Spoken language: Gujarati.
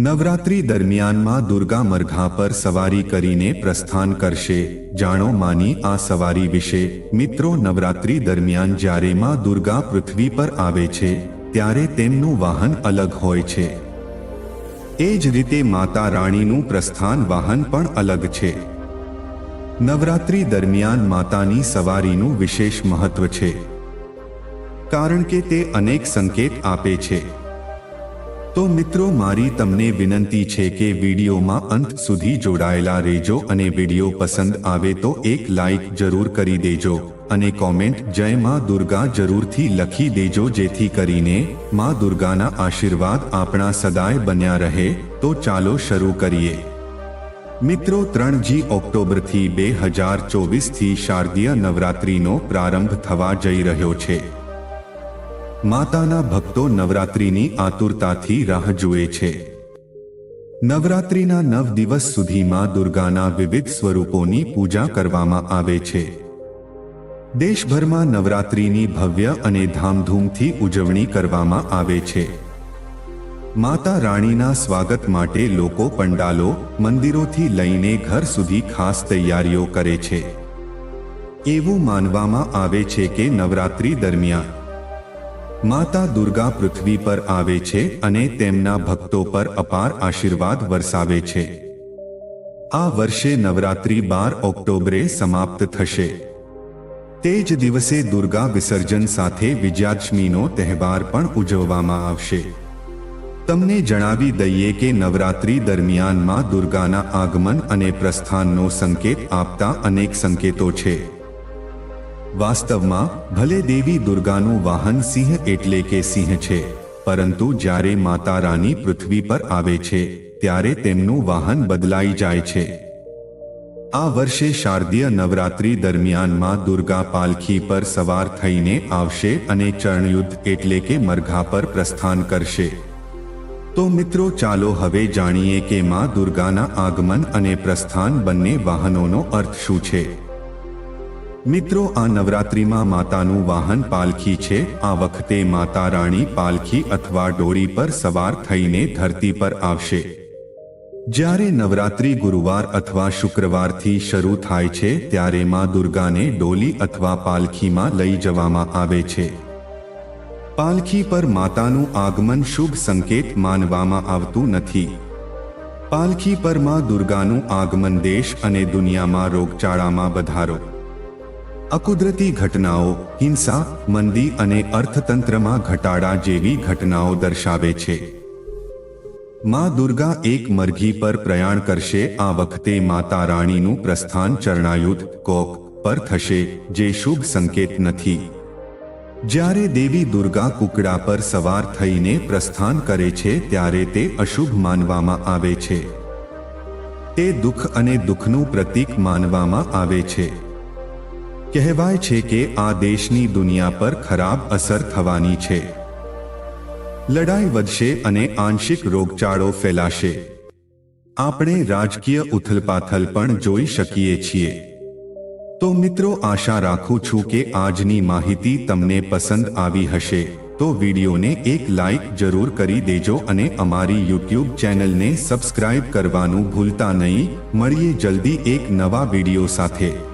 નવરાત્રી દરમિયાનમાં દુર્ગા મરઘા પર સવારી કરીને પ્રસ્થાન કરશે. જાણો માની આ સવારી વિશે, મિત્રો નવરાત્રી દરમિયાન જ્યારે માં દુર્ગા પૃથ્વી પર આવે છે, ત્યારે તેમનું વાહન અલગ હોય છે. એ જ રીતે માતા રાણીનું પ્રસ્થાન વાહન પણ અલગ છે. નવરાત્રી દરમિયાન માતાની સવારીનું વિશેષ મહત્વ છે. કારણ કે તે અનેક સંકેત આપે છે. તો મિત્રો, મારી તમને વિનંતી છે કે વિડીયોમાં અંત સુધી જોડાયેલા રહેજો અને વીડિયો પસંદ આવે તો એક લાઈક જરૂર કરી દેજો અને કોમેન્ટ જય માં દુર્ગા જરૂરથી લખી દેજો જેથી કરીને માં દુર્ગાના આશીર્વાદ આપણા સદાય બન્યા રહે. તો ચાલો શરૂ કરીએ. મિત્રો ત્રણ જી ઓક્ટોબરથી બે હજાર ચોવીસથી શારદીય નવરાત્રિનો પ્રારંભ થવા જઈ રહ્યો છે. માતાના ભક્તો નવરાત્રિની આતુરતાથી રાહ જુએ છે. નવરાત્રિના નવ દિવસ સુધીમાં દુર્ગાના વિવિધ સ્વરૂપોની પૂજા કરવામાં આવે છે. દેશભરમાં નવરાત્રિની ભવ્ય અને ધામધૂમથી ઉજવણી કરવામાં આવે છે. માતા રાણીના સ્વાગત માટે લોકો પંડાલો, મંદિરોથી લઈને ઘર સુધી ખાસ તૈયારીઓ કરે છે. એવું માનવામાં આવે છે કે નવરાત્રિ દરમિયાન માતા દુર્ગા પૃથ્વી પર આવે છે અને તેમના ભક્તો પર અપાર આશીર્વાદ વરસાવે છે. આ વર્ષે નવરાત્રી બાર ઓક્ટોબરે સમાપ્ત થશે. તે જ દિવસે દુર્ગા વિસર્જન સાથે વિજયાદશમીનો તહેવાર પણ ઉજવવામાં આવશે. તમને જણાવી દઈએ કે નવરાત્રી દરમિયાનમાં દુર્ગાના આગમન અને પ્રસ્થાનનો સંકેત આપતા અનેક સંકેતો છે. વાસ્તવમાં, ભલે દેવી દુર્ગાનું વાહન સિંહ એટલે કે સિંહ છે, પરંતુ જ્યારે માતા રાની પૃથ્વી પર આવે છે, ત્યારે તેમનું વાહન બદલાઈ જાય છે. આ વર્ષે શારદીય નવરાત્રી દરમિયાનમાં દુર્ગા પાલખી પર સવાર થઈને આવશે અને ચરણયુદ્ધ એટલે કે મરઘા પર પ્રસ્થાન કરશે. તો મિત્રો, ચાલો હવે જાણીએ કે માં દુર્ગાના આગમન અને પ્રસ્થાન બંને વાહનોનો અર્થ શું છે. મિત્રો, આ નવરાત્રિમાં માતાનું વાહન પાલખી છે. આ વખતે માતા રાણી પાલખી અથવા ડોળી પર સવાર થઈને ધરતી પર આવશે. જ્યારે નવરાત્રિ ગુરુવાર અથવા શુક્રવારથી શરૂ થાય છે, ત્યારે માં દુર્ગાને ડોલી અથવા પાલખીમાં લઈ જવામાં આવે છે. પાલખી પર માતાનું આગમન શુભ સંકેત માનવામાં આવતું નથી. પાલખી પરમાં દુર્ગાનું આગમન દેશ અને દુનિયામાં રોગચાળામાં વધારો. અકુદરતી ઘટનાઓ, હિંસા, મંદી અને અર્થતંત્રમાં ઘટાડા જેવી ઘટનાઓ દર્શાવે છે. માં દુર્ગા એક મરઘી પર પ્રયાણ કરશે. આ વખતે માતા રાણીનું પ્રસ્થાન ચરણાયુધ, કોક, પર થશે, જે શુભ સંકેત નથી. જ્યારે દેવી દુર્ગા કુકડા પર સવાર થઈને પ્રસ્થાન કરે છે, ત્યારે તે અશુભ માનવામાં આવે છે. તે દુઃખ અને દુઃખનું પ્રતીક માનવામાં આવે છે. કહેવાય છે કે આ દેશની દુનિયા પર ખરાબ અસર થવાની છે. લડાઈ વધશે અને આંશિક રોગચાળો ફેલાશે. આપણે રાજકીય ઉથલપાથલ પણ જોઈ શકીએ છીએ. તો મિત્રો, આશા રાખું છું કે આજની માહિતી તમને પસંદ આવી હશે. તો વિડીયોને એક લાઇક જરૂર કરી દેજો અને અમારી યુટ્યુબ ચેનલને સબસ્ક્રાઇબ કરવાનું ભૂલતા નહીં. મળીએ જલ્દી એક નવા વીડિયો સાથે.